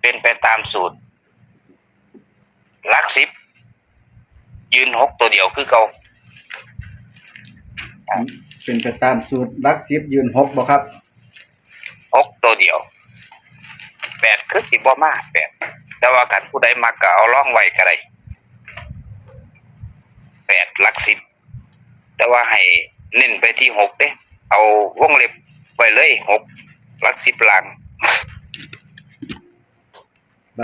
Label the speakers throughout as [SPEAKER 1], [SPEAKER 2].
[SPEAKER 1] เป็นไปตามสูตรหลักสิบยืนหกตัวเดียวคือเก่า
[SPEAKER 2] เป็นไปตามสูตรลักซิบยืนหกบ่ครับ
[SPEAKER 1] หกตัวเดียวแปดคือสิบ่มาแปดแต่ว่ากันผู้ใดมักก็เอาล่องไว้ก็ได้แปดหลักสิบแต่ว่าให้เน้นไปที่หกเด้เอาวงเล็บไว้เลยหกหลักสิบหลัง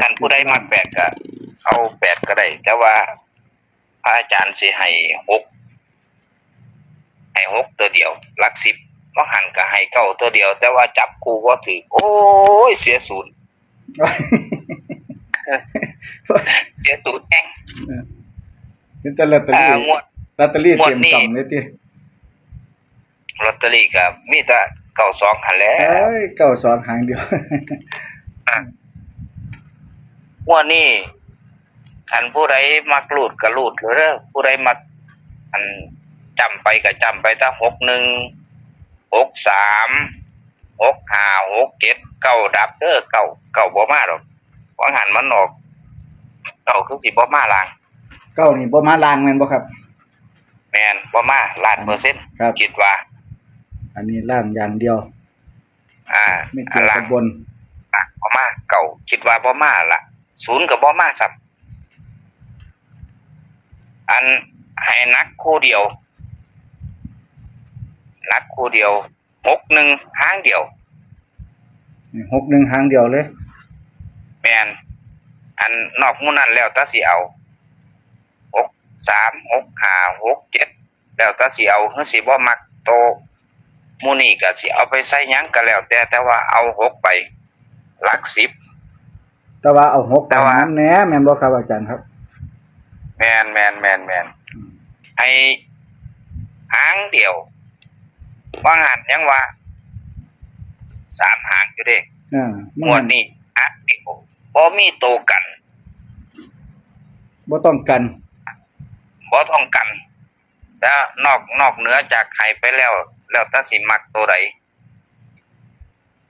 [SPEAKER 1] กันผู้ใดมักแปดก็เอาแปดก็ได้ แต่ว่าพระอาจารย์สิให้หกให้หกตัวเดียวหลักสิบว่าหันก็ให้เก้าตัวเดียว แต่ว่าจับคู่ว่าถือ โอ้ยเสียศูนย์เสียศูนย์แห้ง
[SPEAKER 2] เป็นแต่ลอตเตอ
[SPEAKER 1] อ่า
[SPEAKER 2] รี่
[SPEAKER 1] งวด
[SPEAKER 2] ลอตเตอรี่
[SPEAKER 1] งวด
[SPEAKER 2] เต็ม
[SPEAKER 1] นี้
[SPEAKER 2] กล่องเลยติ
[SPEAKER 1] ลอตเตอรี่ก็มีแต่เก้าสองหันแหล้ว
[SPEAKER 2] เอ้ยเก้าสอนหางเดียว
[SPEAKER 1] ง วดนี้อันผู้ใดมักลูดก็ลูดเลยเด้อผู้ใดมักอันจำไปก็จำไปตั้งหกหนึ่งหกสามหกห้าหกเจ็ดเก้าดับเด้อเก้าเก้าบ่มาหรอกวางหันมันออกเก้าคือสิบ่มาลาง
[SPEAKER 2] เก้านี่บ่มาลางแม่นบ่ครับ
[SPEAKER 1] แมนบ่มาล้านเปอร์เซ็นต์
[SPEAKER 2] ครับ
[SPEAKER 1] คิดว่า
[SPEAKER 2] อันนี้ล่างอย่างเดียว
[SPEAKER 1] อ่า
[SPEAKER 2] ไม่เกี่ยว
[SPEAKER 1] ล่า
[SPEAKER 2] กั
[SPEAKER 1] ง
[SPEAKER 2] บบน
[SPEAKER 1] อะบ่มาเก่าคิดว่าบ่มาละ ศูนย์กับบ่มาสับอันให้นักคู่เดียว นักคู่เดียวหกหนึ่งหางเดียว
[SPEAKER 2] หกหนึ่งหางเดียวเลย
[SPEAKER 1] แมนอันนอกหมู่นั้นแล้วแตาสิเอาหกสามหกห้าหกเจ็ดแล้วแตาสิเอาคือสิบ่มักโตหมู่นี้ก็สิเอาไปใส่หยังก็แล้วแต่แต่ว่าเอาหกไปหลักสิบ
[SPEAKER 2] แต่ว่าเอาหกไป
[SPEAKER 1] แต่ว่า
[SPEAKER 2] น้ำแหน่แม่นบ่ครับอาจารย์ครับ
[SPEAKER 1] แมนแมนแมนแมนให้หางเดียวว่างานยังว่าสามหางอยู่เด้
[SPEAKER 2] อ่า
[SPEAKER 1] หมวดนี้อัดเดียวบ่มีโตวกัน
[SPEAKER 2] บ่ต้องกัน
[SPEAKER 1] บ่ต้องกัน แล้วนอกนอกเหนือจากไข่ไปแล้ว แล้วถ้าสิมักตัวใด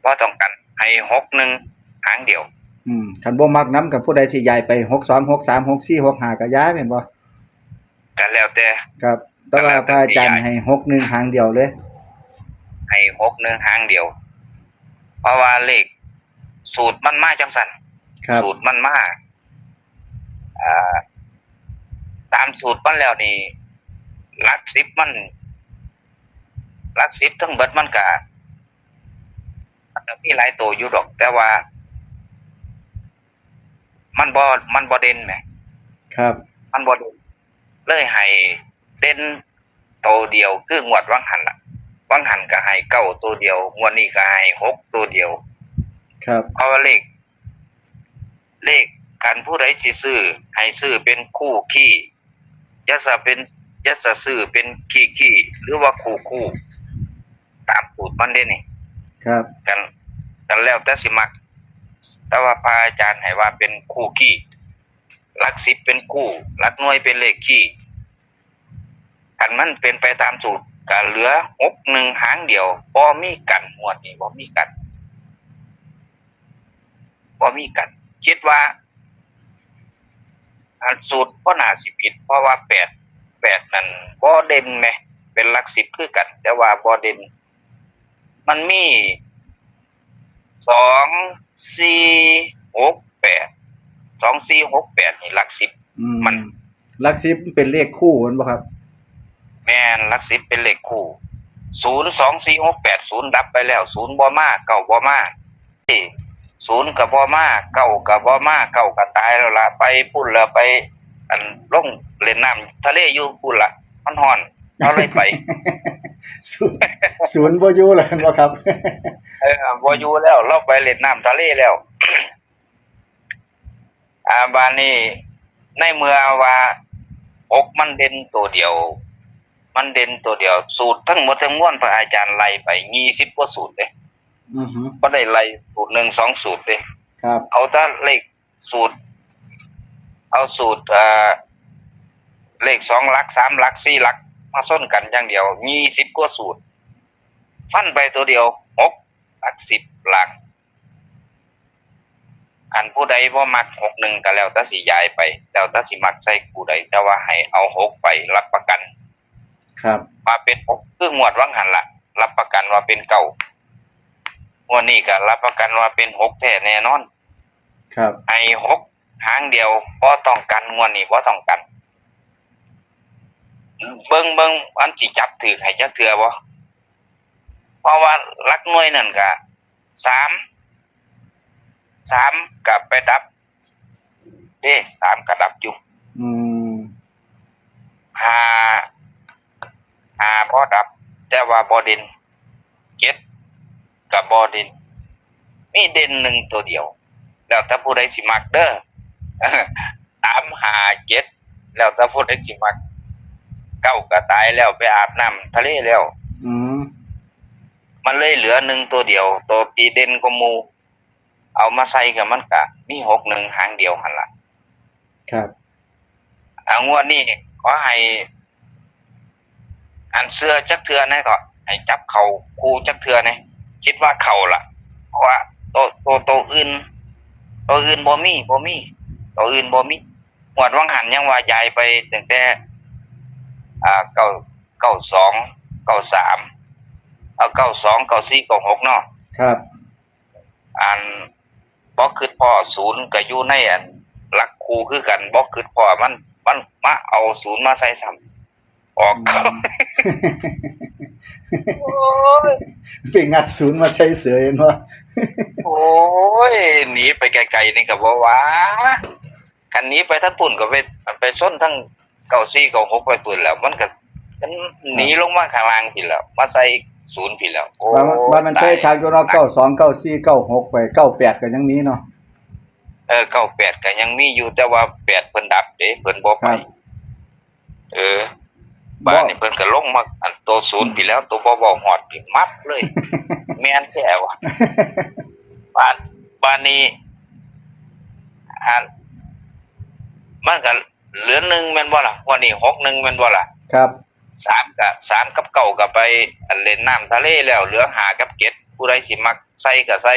[SPEAKER 1] บ่ต้องกัน ให้หกหนึ่งหางเดียว
[SPEAKER 2] อืมคันบ่มักน้ำกับผู้ใดสิย้ายไปหกสองหกสามหกสี่หกห้าก็ย้ายแม่นบ่
[SPEAKER 1] กันแล้วแต่
[SPEAKER 2] ครับแต่ว่าพระอาจารย์ให้หกหนึ่งหางเดียวเลย
[SPEAKER 1] ให้หกหนึ่งหางเดียว เพราะว่าเลขสูตรมันมาจังสัน
[SPEAKER 2] ครับ
[SPEAKER 1] สูตรมันมาอ่าตามสูตรมันแล้วนี่หลักสิบมันหลักสิบทั้งเบิดมันกะมันก็มีหลายตัวอยู่ดอก แต่ว่า มันบ่มันบ่เด่นแหม
[SPEAKER 2] ครับ
[SPEAKER 1] มันบ่เด่นเลยให้เด่นตัวเดียวคืองวดวังหันล่ะวังหันก็ให้เก้าตัวเดียวงวดนี้ก็ให้หกตัวเดียว
[SPEAKER 2] ครับ
[SPEAKER 1] เพราะว่าเลข เลขการผู้ใดสิซื้อให้ซื้อเป็นคู่ขี้อยาสะเป็นอยาสะซื้อเป็นขี้ขี้หรือว่าคู่คู่ ตามสูตรมันเด้นี่
[SPEAKER 2] ครับ
[SPEAKER 1] กันกันแล้วแต่สิมัก แต่ว่าพระอาจารย์ให้ว่าเป็นคู่ขี้หลักสิบเป็นคู่หลักหน่วยเป็นเลขขี้อันมันเป็นไปตามสูตรการเหลือหกหนึ่งหางเดียวบ่มีกันหมวดนี้บ่มีกันบ่มีกัน คิดว่าอันสูตรบ่น่าสิผิด เพราะว่าแปดแปดนั่นบ่เด่นไหมเป็นลักสิบคือกัน แต่ว่าบ่เด่นมันมีสอง สี่หกแปดสองสี่หกแปดนี่หลักสิบ
[SPEAKER 2] อื
[SPEAKER 1] มัน
[SPEAKER 2] หลักสิบเป็นเลขคู่แม่นบ่ครับ
[SPEAKER 1] แม่นหลักสิบเป็นเลขคู่ศูนย์สองสี่หกแปดศูนย์ดับไปแล้วศูนย์บ่มาเก้าบ่มาศูนย์กับบ่มาเก้ากับบ่มาเก้ากับตายแล้วล่ะไปพุ่นแล้วไป อันลงเล่นน้ำทะเลอยู่พุ่นละมันฮ้อนเราเลยไป
[SPEAKER 2] ศูนย์ศูนย์บ่อยู่แล้วแม่นบ่ครับ
[SPEAKER 1] เออบ่อยู่แล้วเราไปเล่นน้ำทะเลแล้ว อาบานนี้ในเมื่อว่าอกมันเด่นตัวเดียว มันเด่นตัวเดียว สูตรทั้งหมดทั้งมวลพระอาจารย์ไล่ไปยี่สิบกว่าสูตรเลย
[SPEAKER 2] อือฮึ
[SPEAKER 1] ก็ได้ไล่สูตรหนึ่งสองสูตรเลย
[SPEAKER 2] ครับ
[SPEAKER 1] เอาแต่เลขสูตร เอาสูตรเอ่อเลขสองหลักสามหลักสี่หลัก มาส้นกันอย่างเดียวยี่สิบกว่าสูตร ฟันไปตัวเดียวหกหลักสิบหลักคันผู้ใดบ่มักหกหนึ่งก็แล้วแต่สิย้ายไป แล้วแต่สิมักใส่ผู้ใดแต่ว่าให้เอาหกไปรับประกัน
[SPEAKER 2] ครับ
[SPEAKER 1] มาเป็นหกคืองวดวังหันละรับประกันว่าเป็นเก้างวดนี้ก็รับประกันว่าเป็นหกแท้แน่นอน
[SPEAKER 2] ครับ
[SPEAKER 1] ไอ้หกหางเดียวบ่ต้องกันงวดนี้บ่ต้องกัน เบิ่งเบิ่งอันสิจับถือให้จักเทื่อบ่เพราะว่าหลักหน่วยนั่นก็สามสามกับไปดับเด้สามก็ดับอยู่
[SPEAKER 2] อืม
[SPEAKER 1] ห้าห้าบ่ดับ แต่ว่าบ่เด่นเจ็ดกับบ่เด่นมีเด่นหนึ่งตัวเดียว แล้วถ้าผู้ใดสิมักเด้อสามห้าเจ็ดแล้วถ้าผู้ใดสิมัก เก้าก็ตายแล้วไปอาบน้ำทะเลแล้ว
[SPEAKER 2] อืม
[SPEAKER 1] มันเลยเหลือหนึ่งตัวเดียว ตัวตีเด่นก็มู เอามาใส่กับมันกะ มีหกหนึ่งหางเดียวหันละ
[SPEAKER 2] ครับ
[SPEAKER 1] เอางวดนี้ขอให้อันเสื้อจักเทือนะก็ให้จับเขาคูจักเทือนะคิดว่าเขาล่ะเพราะว่าตัวตัวตัวอื่นตัวอื่นบ่มีบ่มีตัวอื่นบ่มีงวดวังหันยังว่าย้ายไปตั้งแต่ อ่าเก้าเก้าสองเก้าสามเอาเก้าสองเก้าสี่เก้าหกเนาะ
[SPEAKER 2] ครับ
[SPEAKER 1] อันบ่คือพ่อศูนย์ก็อยู่ในอันหลักครูคือกันบ่คือพ่อมันมันมาเอาศูนย์มาใส่ซ้ำออกเขาโอ้ย
[SPEAKER 2] ไปงัดศูนย์มาใช้เสือเองวะ
[SPEAKER 1] โอ้ยหนีไปไกลๆนี่ก็บ่ว่าคันนี้ไปทั้งปุ่นก็ไปไปส้นทั้ง เก้าสี่เก้าหกไปปุ่นแล้ว มันก็มันหนีลงมาข้างล่างพี่แล้ว มาใส่ศูนย์พี่แล้วโอ้
[SPEAKER 2] ว่ามันว่ามันใช้
[SPEAKER 1] ตย
[SPEAKER 2] ทางอยู่เนาะเก้าสองเก้าสี่เก้าหกไปเก้าแปดก็ยังมีเนาะ
[SPEAKER 1] เออเก้าแปดก็ยังมีอยู่แต่ว่าแปดเพิ่นดับเด้เพิ่นบ่ไป
[SPEAKER 2] ครับ
[SPEAKER 1] เออบ้านนี่เพิ่นก็ลงมาอันตัวศูนย์พี่แล้วตัวบ่บ่ฮอดพี่มับเลย แม่นแท้ว่ะบ้านบ้านนี้อันมันก็ เหลือหนึ่งแม่นบ่ล่ะวันนี้หกหนึ่งแม่นบ่ล่ะ
[SPEAKER 2] ครับ
[SPEAKER 1] สามกับสามกับเก้าก็ไปอันเล่นน้ำทะเลแล้วเหลือหากับเจ็ดผู้ใดสิมักใส่ก็ใส่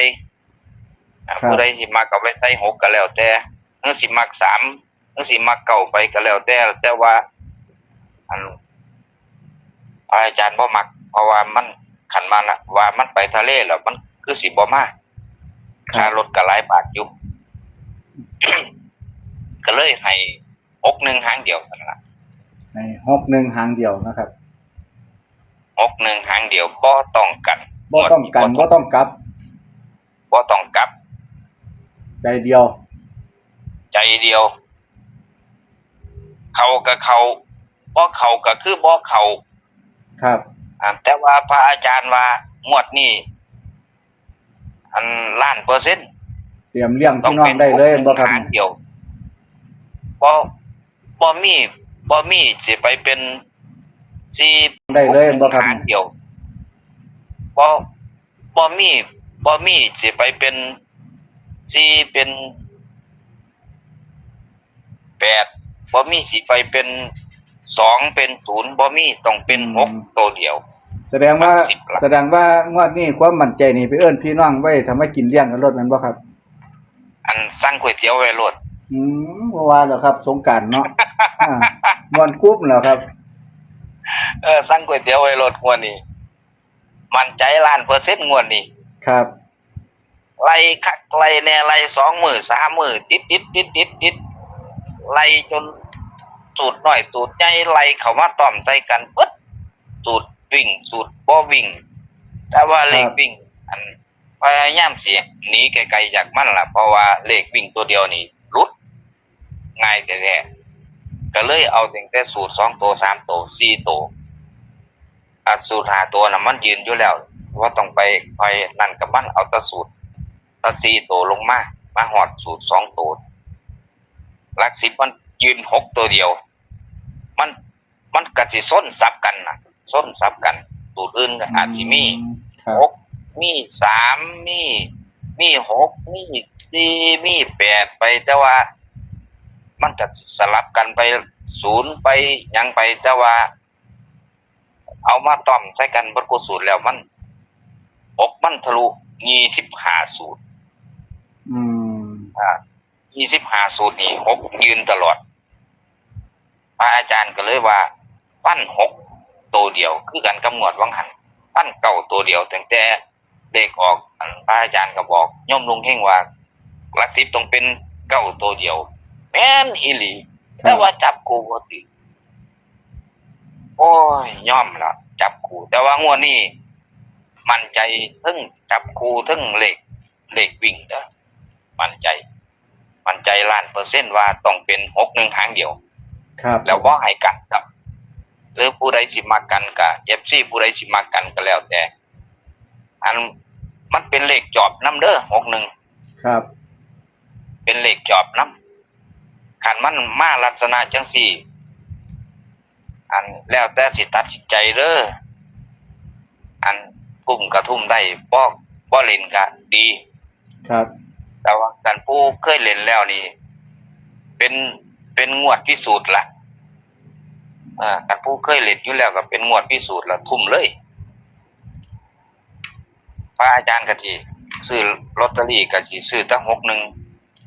[SPEAKER 1] อ่าผู้ใดสิมักก็ไปใส่หกก็แล้วแต่เมื่อสิมักสามเมื่อสิมักเก้าไปก็แล้วแต่แต่ว่าอันพระอาจารย์บ่มักเพราะว่ามันขันมาละว่ามันไปทะเลแล้วมันคือสิบ่มาค่ารถก็หลายบาทอยู่ก็เลยให้ หกหนึ่งหางเดียวสั่นละ
[SPEAKER 2] ในหกหนึ่งหางเดียวนะครับ
[SPEAKER 1] หกหนึ่งหางเดียวบ่ต้องกัน
[SPEAKER 2] บ่ต้องกันบ่ต้องกลับ
[SPEAKER 1] บ่ต้องกลับ
[SPEAKER 2] ใจเดียว
[SPEAKER 1] ใจเดียว เขากับเขาบ่เขาก็คือบ่เขา
[SPEAKER 2] ครับ
[SPEAKER 1] อ่าแต่ว่าพระอาจารย์ว่างวดนี้อันล้านเปอร์เซ็นต์
[SPEAKER 2] เตรียมเลี้ยง
[SPEAKER 1] ต้อ
[SPEAKER 2] พี่
[SPEAKER 1] ง
[SPEAKER 2] น้อง
[SPEAKER 1] เป็น
[SPEAKER 2] ได้เลยบ่ครับ
[SPEAKER 1] หางเดียวบ่ บ่มีบ่มีสิไปเป็นสิ
[SPEAKER 2] ได้เลยบ่ครับ
[SPEAKER 1] หางเดียวบ่บ่มีบ่มีสิไปเป็นสิเป็นแปดบ่มีสิไปเป็นสองเป็นศูนย์บ่มีต้องเป็นหกตัวเดียว
[SPEAKER 2] แสดงว่า
[SPEAKER 1] สิบละ
[SPEAKER 2] แสดงว่างวดนี้ความมั่นใจนี่ไปเอิ้นพี่น้องไว้ทำให้กินเลี้ยงกันรถแมันบ่ครับ
[SPEAKER 1] อันสั่งก๋วยเตี๋ยวไว้โลด
[SPEAKER 2] อืมบ่ว่าแล้วครับ สงกรารเนาะอ่ามวนกรุ๊ปแล้วครับ
[SPEAKER 1] เออสั่งก๋วยเตี๋ยวไว้โลดงวดนี้ มั่นใจล้านเปอร์เซ็นต์งวดนี้
[SPEAKER 2] ครับ
[SPEAKER 1] ไล่คักไล่แน่ไล่สองมือสามมือติดติดติดติดติดไล่จนสูตรหน่อยสูตรใหญ่ไล่เขามาต้อมใจกันปึ๊ดสูตรวิ่งสูตรบ่วิ่ง แต่ว่าเลข
[SPEAKER 2] ครับ
[SPEAKER 1] วิ่ง อันพยายามเสียหนีไกลๆจากมันล่ะ เพราะว่าเลขวิ่งตัวเดียวนี่รุด ง่ายแต่แท้ๆก็เลยเอาถึงแต่สูตรสองตัวสามตัวสี่ตัวอะสูตรหาตัวน่ะมันยืนอยู่แล้ว ว่าต้องไปไปนั่นกับมันเอาแตะสูตรตาสี่ตัวลงมามาหอดสูตรสองตัวหลักสิบมันยืนหกตัวเดียว มันมันกะสิส้นซับกันนะส้นซับกัน สูตรอื่นก็อาจสิมี
[SPEAKER 2] ครับ
[SPEAKER 1] หกมีสามมีมีหกมีสี่มีแปดไปแต่ว่า มันจะสลับกันไปศูนย์ไปหยังไปแต่ว่า เอามาต้อมใส่กันบดกูสูตรแล้วมันหกมันทะลุยี่สิบห้าสูตร
[SPEAKER 2] อืม
[SPEAKER 1] อ่ายี่สิบห้าสูตรนี่หกยืนตลอดพระอาจารย์ก็เลยว่า ฟันหกตัวเดียว คือกันกำหนดวังหันฟันเก่าตัวเดียวตั้งแต่เด็กออกอันพระอาจารย์ก็บอกโย่อมลุงเฮงว่าหลักสิบต้องเป็นเก้าตัวเดียว แม่นอีหลี
[SPEAKER 2] ค
[SPEAKER 1] แต่
[SPEAKER 2] รับ
[SPEAKER 1] ว่าจับกูบ่ติโอ้ยย่อมละจับกู แต่ว่างวดนี้มั่นใจทั้งจับกูทั้งเลขเลขวิ่งเด้อมั่นใจ มั่นใจล้านเปอร์เซ็นต์ว่าต้องเป็นหกหนึ่งหางเดียว
[SPEAKER 2] ครับ
[SPEAKER 1] แล้วบ่ให้กันครับ หรือผู้ใดสิมากันกับเอฟซีผู้ใดสิมากันก็แล้วแต่ อันมันเป็นเลขจอบน้ำเด้อหกหนึ่ง
[SPEAKER 2] ครับ
[SPEAKER 1] เป็นเลขจอบน้ำ ขันมันมาลักษณะจังสี่ อันแล้วแต่สิตัดสินใจเด้ออันกลุ่มกระทุ่มได้บ่บ่เล่นก็ดี
[SPEAKER 2] ครับ
[SPEAKER 1] แต่ว่ากันผู้เคยเล่นแล้วนี่ เป็นเป็นงวดพิสูจน์ละอ่ากันผู้เคยเล่นอยู่แล้วก็เป็นงวดพิสูจน์ละทุ่มเลย พระอาจารย์กะทีซื้อลอตเตอรี่กะสิซื้อตั้งหกหนึ่ง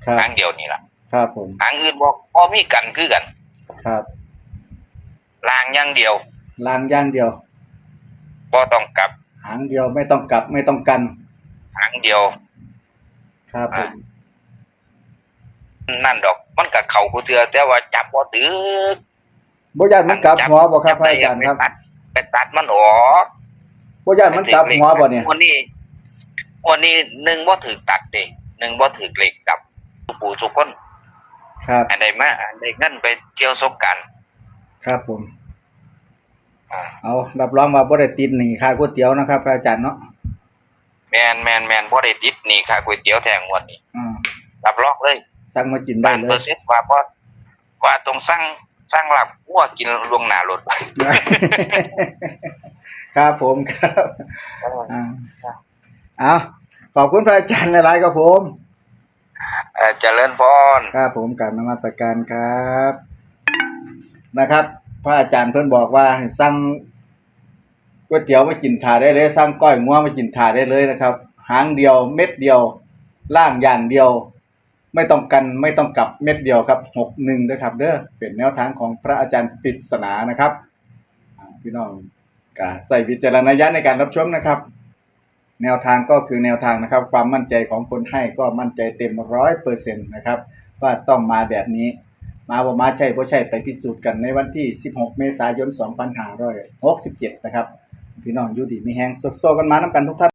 [SPEAKER 2] ครับ
[SPEAKER 1] หางเดียวนี่ล่ะ
[SPEAKER 2] ครับผม
[SPEAKER 1] หางอื่นบอกพอมีกันคือกัน
[SPEAKER 2] ครับ
[SPEAKER 1] ลางอย่างเดียว
[SPEAKER 2] ลางอย่างเดียว
[SPEAKER 1] บ่ต้องกลับ
[SPEAKER 2] หางเดียวไม่ต้องกลับไม่ต้องกัน
[SPEAKER 1] หางเดียว
[SPEAKER 2] ครับผม
[SPEAKER 1] นั่นดอก มันก็เข้ากูเทือแต่ว่าจับบ่ตึก
[SPEAKER 2] บ่ย่านมันกลับหัวบ่ครับพระอาจารย์ครับ
[SPEAKER 1] ไปตัดไปตัดมันออก
[SPEAKER 2] บ่ย่านมันกลับหัวบ่เนี่ย
[SPEAKER 1] วันนี้วันนี้หนึ่งบ่ถือตัดเด้หนึ่งบ่ถือเหล็กกับปู่ทุกคน
[SPEAKER 2] ครับ
[SPEAKER 1] อันใดมาอันใดเงินไปเที่ยวสงกราร
[SPEAKER 2] ครับผมเอารับรองว่าบ่ได้ติดหนี้ค่าก๋วยเตี๋ยวนะครับพระอาจารย์เนาะ
[SPEAKER 1] แมนแมนแมนบ่ได้ติดหนี่ค่าก๋วยเตี๋ยวแทงงวดนี้
[SPEAKER 2] อ่า
[SPEAKER 1] รับรองเลย
[SPEAKER 2] สั่งมากินได้
[SPEAKER 1] ล้าน
[SPEAKER 2] เล
[SPEAKER 1] เปอยร์เซ็นต์ว่าบ่ว่าต้องสั่งสั่งลาบวัวกินล่วงหน้ารถ
[SPEAKER 2] ครับผมครับอ่าเอาขอบคุณพระอาจารย์หลายๆครับผม
[SPEAKER 1] เอ่อเจริญพร
[SPEAKER 2] ครับผมกรารนมัสการครับ นะครับ พระอาจารย์เพิ่นบอกว่าให้สั่งก๋วยเตี๋ยวมากินถาได้เลยสั่งก้อยงัวมากินถาได้เลยนะครับ หางเดียวเม็ดเดียว ล่างอย่างเดียว ไม่ต้องกันไม่ต้องกลับเม็ดเดียวครับหกหนึ่งด้วยครับเด้อเป็นแนวทางของพระอาจารย์ปริศนานะครับอ่าพี่น้องก็ใส่วิจารณญาณในการรับชมนะครับ แนวทางก็คือแนวทางนะครับ ความมั่นใจของคนให้ก็มั่นใจเต็มร้อยเปอร์เซ็นต์นะครับ ว่าต้องมาแบบนี้ มาบ่มาใช่บ่ใช่ไปพิสูจน์กันในวันที่ 16 เมษายน 2567 นะครับ พี่น้องอยู่ดีมีแฮงโซกันมานํกันทุกท่าน